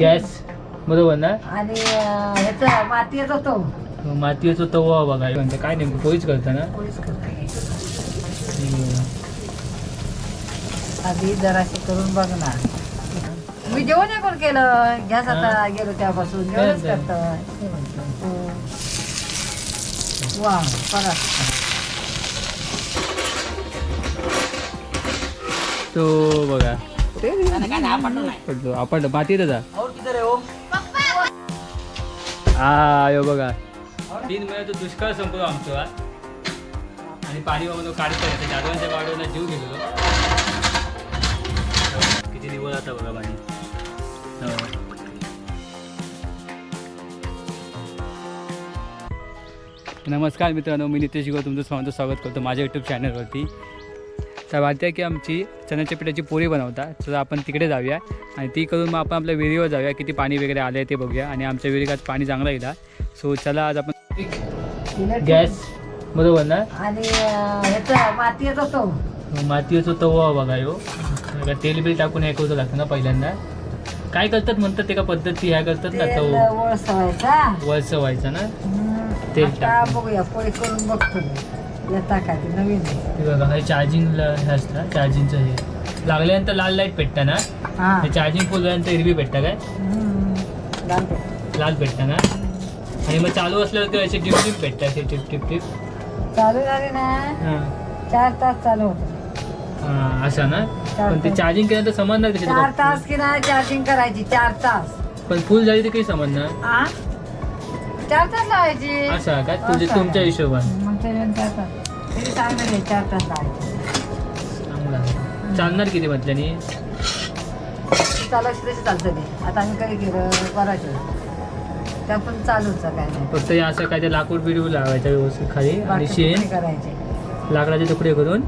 Gas बरोबर ना? आणि ह्याचा मातीचा तो मातीचा तवा बघा म्हणते काय नेमकं पोळीच करता ना? पोळीच करते. आधी जराशी करून बघ ना. मी जेवण कोण केलं. गॅस आता हा. गेलो त्यापासून. जेवणच करत. वा परत तो बघा. आपण मातीतच जा हा यो बघा. तीन महिन्याचा दुष्काळ संपलो आमचा. आणि पाणी बाबा काढता जाधवांच्या गाडीला जीव गेलो किती दिवस आता बघा पाणी. हो. नमस्कार मित्रांनो मी नितेश गो तुमचं सर्वांचं स्वागत करतो माझ्या यूट्यूब चॅनलवरती तर वाटतं की आमची चण्याच्या पिठाची पोळी बनवता. तर आपण तिकडे जाऊया. आणि ती करून मग आपण आपल्या विहिरीवर जाऊया. किती पाणी वगैरे आलं आहे ते बघूया. आणि आमच्या विहिरीत आज पाणी चांगलं येईल सो चला आज आपण गॅस बरोबर ना? आणि मातीचा तो मातीचा तवा. बघा यो. तेल बिल टाकून हे करू लागतं ना पहिल्यांदा. काय करतात म्हणतात ते का पद्धती ह्या करतात ना तो वळसवायचा. ना? तेल टाकून. बघूया पोळी करून बघतो का नवीन. ते बघा हे हे असतं चार्जिंगचं हे. लागल्यानंतर लाल लाइट पेटता ना? हा. हे चार्जिंग फुल झाल्यानंतर हिरवी पेटता काय? हम्म, लाल. लाल पेटता ना? आणि मग चालू असल्यावर असे टिप टिप पेटतात असे टिप टिप टिप. चालू झाली ना? हां. चार तास चालू होत. हां असं ना? पण ते. चार्जिंग केल्यानंतर समजणार कशी चार तास की नाही चार्जिंग करायची? चार तास. पण फुल झाली तर काही समजणार आ? चार तास लावायची? असं काय तुझे असं. तुमच्या हिशोबाने. चार तास. चालणार किती म्हटल्यानी तशी चालतं ते आता आम्ही कधी केलं करायचं त्या पण चालूच आहे काय नाही फक्त हे असं काय ते लाकूड बिडू लावायचं व्यवस्थित खाली. आणि शेण करायचे? लाकडाचे तुकडे करून.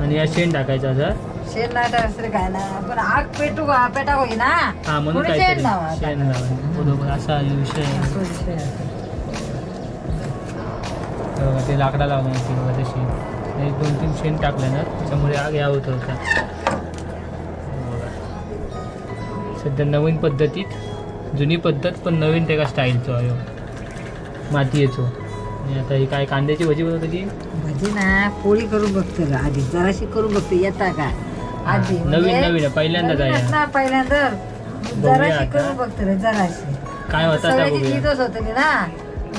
आणि या शेण टाकायचं असं शेण नाही टाकायचं काय नाही पण आग पेटू पेटा होई ना हा म्हणून काय शेण लावा शेण लावायचं बरोबर असा विषय ते लाकडा लावलं ते शेण. हे दोन तीन शेण टाकलं ना त्याच्यामुळे आग या होत होता. सध्या नवीन पद्धतीत जुनी पद्धत पण नवीन त्या स्टाईलचं आहे हो. माती येतो आणि आता ही काय कांद्याची भजी बनवतो की भजी ना पोळी करून बघतो ग आधी. जराशी करून बघतो येता का? आधी नवीन म्हणजे नवीन आहे, पहिल्यांदाच आहे. नवीनच ना पहिल्यांदा जराशी. करून बघतो रे जराशी. काय होता होत ना.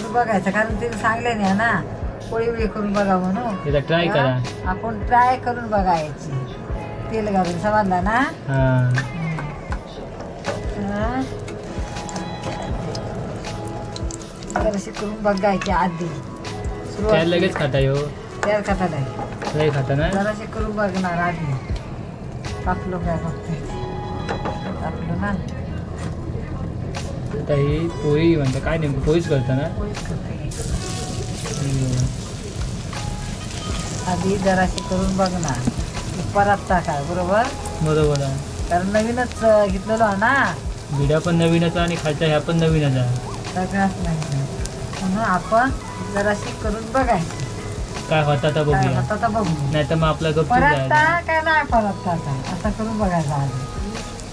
बघायचं कारण तिने सांगले नाही ना पोळी बिळी करून बघा म्हणून. एकदा ट्राय करा. हा, आपण ट्राय करून बघायची. तेल घालून समजला ना? हा. हा. जराशी करून बघायची आधी. काय लगेच खाता हो त्यात खाता नाही. लय खाता ना? जराशी करून बघणार आधी. टाकलो काय बघते. टाकलो ना? आता ही पोळी म्हणते काय नेमकं पोळीच करता ना. आधी जराशी करून बघणार परत टाका बरोबर? बरोबर आहे. कारण नवीनच घेतलेलो आहे ना. बिड्या पण नवीनच आहे आणि खालच्या ह्या पण नवीनच आहे. नाही म्हणून आपण जराशी करून बघायची. काय होता तर काय बघूया होतं तर बघू नाही तर मग आपला गप्प काय नाही परत टाका. असं करून बघायचं आधी.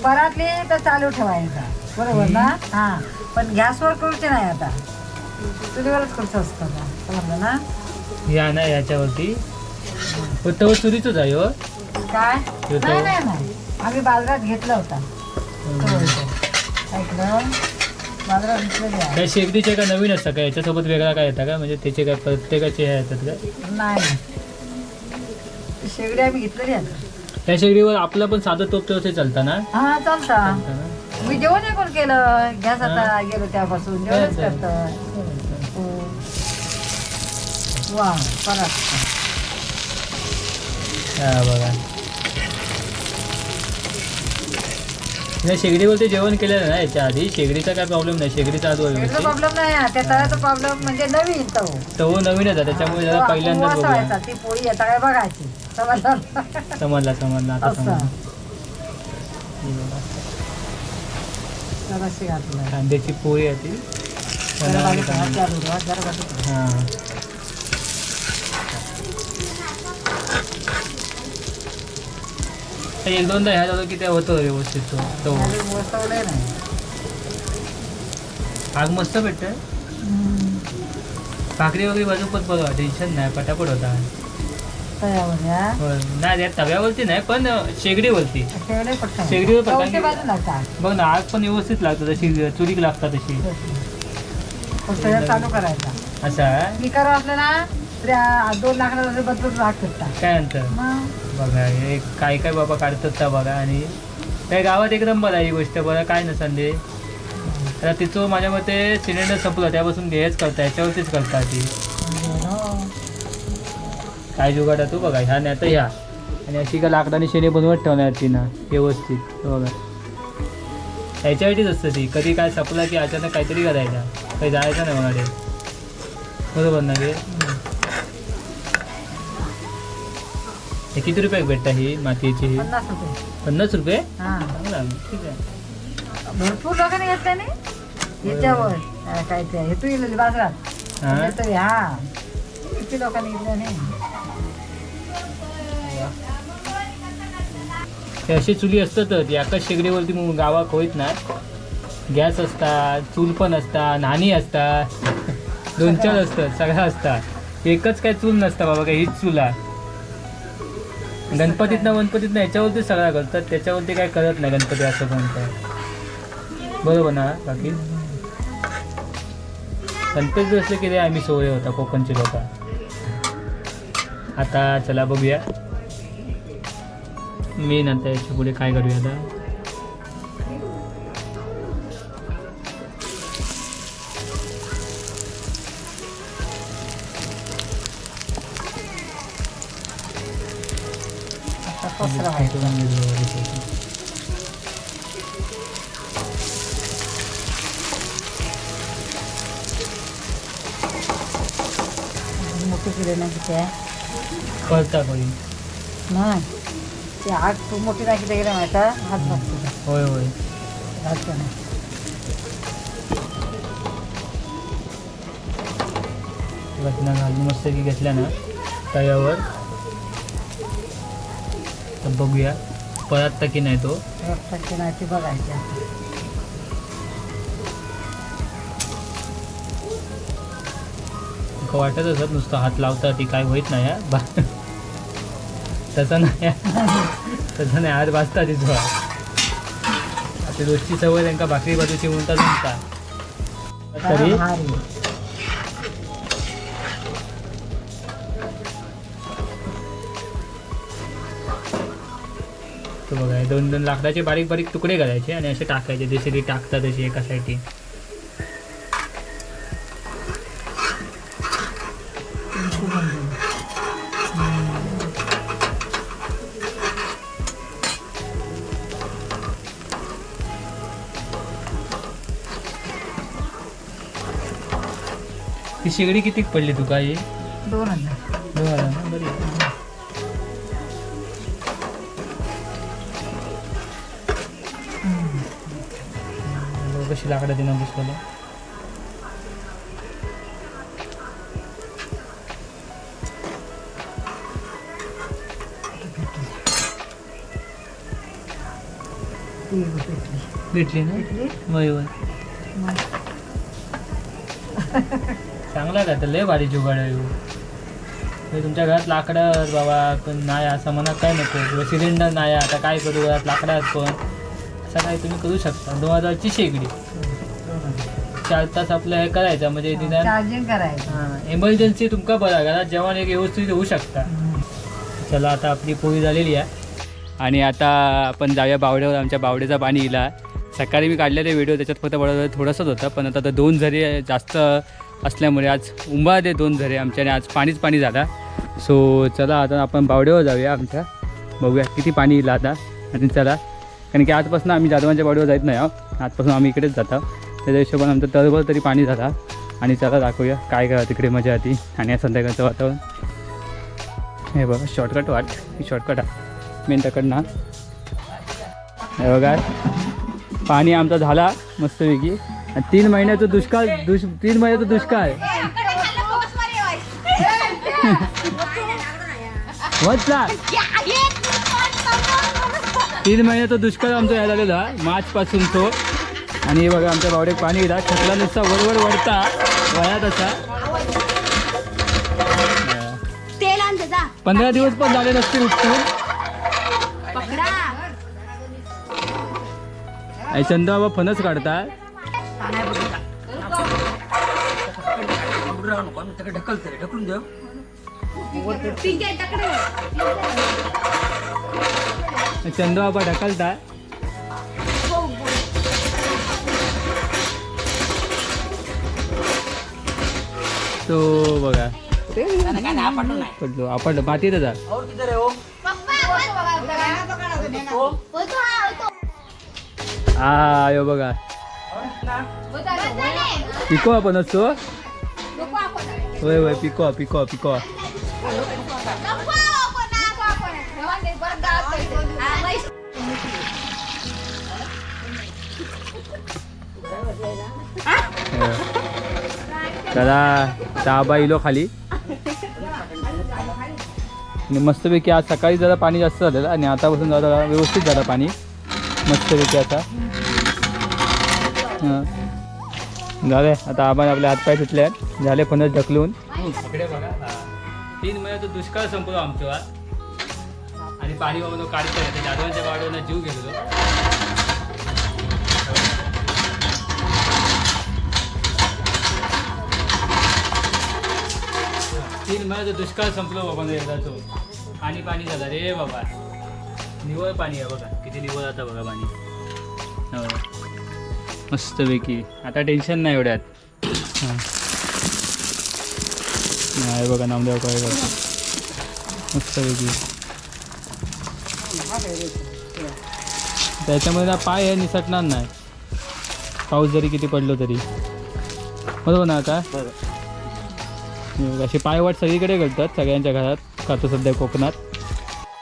परतली तर चालू ठेवायचा. बरोबर ना? हा. पण गॅसवर करूचे नाही आता. चुलीवरच करूचं असतं ना समजलं ना? या ना याच्यावरती. तो चुरीचंच आहे हो. काय? नाही नाही नाही. आम्ही बाजारात घेतला होता. तो हम्म. होता. ऐकलं? बाजारात घेतलेली आहे. काय शेगडीचे का नवीन असतं का? याच्यासोबत वेगळा काय येतं का? म्हणजे त्याचे काय प्रत्येकाचे हे येतात का? नाही. शेगडी आम्ही घेतलेली आहे त्या शेगडीवर आपलं पण साधं तोप ते चालतं ना? हा चालता. चालतं ना? मी जेवण हे कोण केलं. गॅस आता हा. गेलो त्यापासून. जेवणच करत वा परत हा बघा. नाही शेगडीवरती जेवण केलेलं ना याच्या आधी. शेगडीचा काय प्रॉब्लेम नाही. शेगडीचा आजू शेगडीचा प्रॉब्लेम नाही. आहे. त्या प्रॉब्लेम म्हणजे नवीन तो तो नवीनच आहे त्याच्यामुळे जरा पहिल्यांदाच बघूया. ती पोळी आता काय बघायची? समजलं? समजला समजला. आता असं. समजला. घातलं कांद्याची पोळी आहे ती. हां. एक दोनदा ह्या झालं की ते होतं व्यवस्थित तो. आग मस्त भेटतं. भाकरी वगैरे बाजू पण बघा टेन्शन नाही पटापट होता. होय. नाही तव्यावरती नाही पण शेगडीवरती. शेगडीवर बघ ना आग पण व्यवस्थित लागतं तशी चुलीक लागतात तशी. चालू करायचा. असं? मी करा असलं ना तरी दोन राग करतात काय नंतर? बघा हे काय काय बाबा काढतात बघा आणि त्या गावात एकदम बरं आहे ही गोष्ट बघा काय नसन ते आता तिचं माझ्या मते सिलेंडर संपलं त्यापासून हेच करता याच्यावरतीच करता ती. काय जुगाड आहे तू बघा ह्या नाही तर ह्या आणि अशी का लाकडाने शेणे बनवत ठेवणार ती ना व्यवस्थित. बघा. ह्याच्यासाठीच असतं ती. कधी काय संपलं की अचानक काहीतरी करायचा. काही जायचं नाही मला ते. बरोबर ना रे हे किती रुपयाक भेटता ही मातीची? ही पन्नास रुपये. पन्नास रुपये? हा. चांगला आहे. ठीक आहे. भरपूर लोकांनी घेतल्या नाही? याच्यावर. अं, काय ते हे तू बाजारात हा? हा किती लोकांनी घेतल्या नाही. हे अशी चुली असतातच एकाच शेगडीवरती मग गावात होईत ना. गॅस असतात चूल पण असतात नाणी असतात दोन चार असतात सगळ्या असतात. एकच काय चूल नसतं बाबा काय हीच चूल आहे. गणपतीत ना गणपतीत ना याच्यावरती सगळा करतात त्याच्यावरती काय करत नाही गणपती असं म्हणतात. बरोबर ना बाकी? गणपती असलं की रे आम्ही सोय होता कोकणची लोक. आता चला बघूया. मी नंतर याच्यापुढे काय करूया आता? आता मोठी किडे नाही किती आहे कळता कोणी? नाही. ते आग तू मोठी नाही किती गेल्या माहिती? हात बसतो होय होय नाही रत्ना घालून मस्त की घेतल्या ना तव्यावर तर बघूया परत की नाही तो रक्ताची नाही ती बघायची. का वाटत असत नुसतं हात लावता ती काय होईत नाही. बा- तसं नाही. हा. तसं नाही. आज वाचता तिथं. आपली रोजची सवय त्यांना भाकरी बाजूची म्हणता जमता तरी? तो बघा दोन दोन लाकडाचे बारीक बारीक तुकडे करायचे आणि असे टाकायचे. जसे ते टाकतात तशी एका साईडी ती शेगडी कितीक पडली तुका ही दोन हजार. दोन हजार ना? बरी आहे. बघ कशी लाकडं तिनं बसवलं ती भेटली भेटली ना? भेटली. वय वय मग चांगला का? तर लय भारी जुगाड आहे. हे तुमच्या घरात लाकडं बाबा पण नाही असं मनात काय नको. किंवा सिलेंडर नाही आता काय करू? घरात लाकडं आहेत पण. असं काय तुम्ही करू शकता. दोन हजारची शेगडी. चार तास आपलं हे करायचं म्हणजे निदान चार्जिंग करायचं. इमर्जन्सी तुमका बरा घरात जेवण एक व्यवस्थित होऊ शकता. चला आता आपली पोळी झालेली आहे. आणि आता आपण जाऊया बावड्यावर. आमच्या बावड्याचा पाणी इला. सकाळी मी काढलेले व्हिडिओ त्याच्यात फक्त बरोबर थोडंसंच होतं. पण आता तर दोन झरे जास्त असल्यामुळे आज उंबादे दोन झरे आमच्या आणि आज पाणीच पाणी झाला. सो चला आता आपण बावड्यावर जाऊया आमच्या. बघूया किती पाणी येईल आता आणि चला कारण की आजपासून आम्ही जाधवांच्या बावड्यावर जात नाही आहोत. आजपासून आम्ही इकडेच जातो. त्याच्या हिशोबाने आमचं तरभर तरी पाणी झाला. आणि चला दाखवूया काय करा तिकडे मजा आती आणि या संध्याकाळचं वातावरण. हे बघा शॉर्टकट वाट. ही शॉर्टकट आहे. मेन तकडनं हे बघा. पाणी आमचा झाला मस्तपैकी. आणि तीन महिन्याचं दुष्काळ दुष तीन महिन्याचं दुष्काळ. वचला तीन महिन्याचा दुष्काळ आमचा यायला लागलेला. मार्चपासून तो. आणि हे बघा आमच्या बावडेक पाणी येतात छकला नुसता वरवर वरता. वयात असा. पंधरा दिवस पण झाले नसतील उठून. चंदा बाबा फणस काढतात. पिंक आहे देऊ चंदा बाबा ढकलता. तो बघा. पडलो आपण मातीत जा. हा यो बघा. पिको आपण असतो? होय होय पिको पिको पिको. त्याला दहा इलो खाली. मस्तपैकी आज सकाळी जरा पाणी जास्त झालेलं आणि आतापासून जरा व्यवस्थित झालं पाणी. मस्तपैकी आता. झाले आता आपण आपले हातपाय सुटले आहेत. झाले फणस ढकलून. इकडे बघा. तीन महिन्याचा दुष्काळ संपलो आमच्या आज आणि पाणी बाबा काढता जाधवांच्या गाडीवर जीव घेतलो तीन महिन्याचा दुष्काळ संपलो बाबा एकदा तो. पाणी पाणी झाला रे बाबा. निवळ पाणी आहे बघा. किती निवळ आता बघा पाणी. हो. मस्तपैकी. आता टेन्शन नाही एवढ्यात. हां. नाही बघा नामदेव काय करतो. मस्तपैकी. त्याच्यामध्ये ना पाय हे निसटणार नाही. पाऊस जरी किती पडलो तरी. बरोबर ना आता? असे पायवाट सगळीकडे घालतात सगळ्यांच्या घरात. खातो सध्या कोकणात.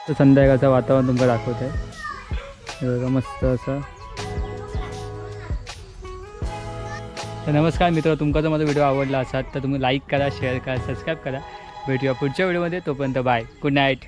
तर संध्याकाळचं वातावरण तुमचं दाखवत आहे बघा मस्त असं. तर नमस्कार मित्र तुमचा जर माझा व्हिडिओ आवडला असाल तर तुम्ही लाईक करा शेअर करा सबस्क्राईब करा. भेटूया पुढच्या व्हिडिओमध्ये. तोपर्यंत बाय गुड नाईट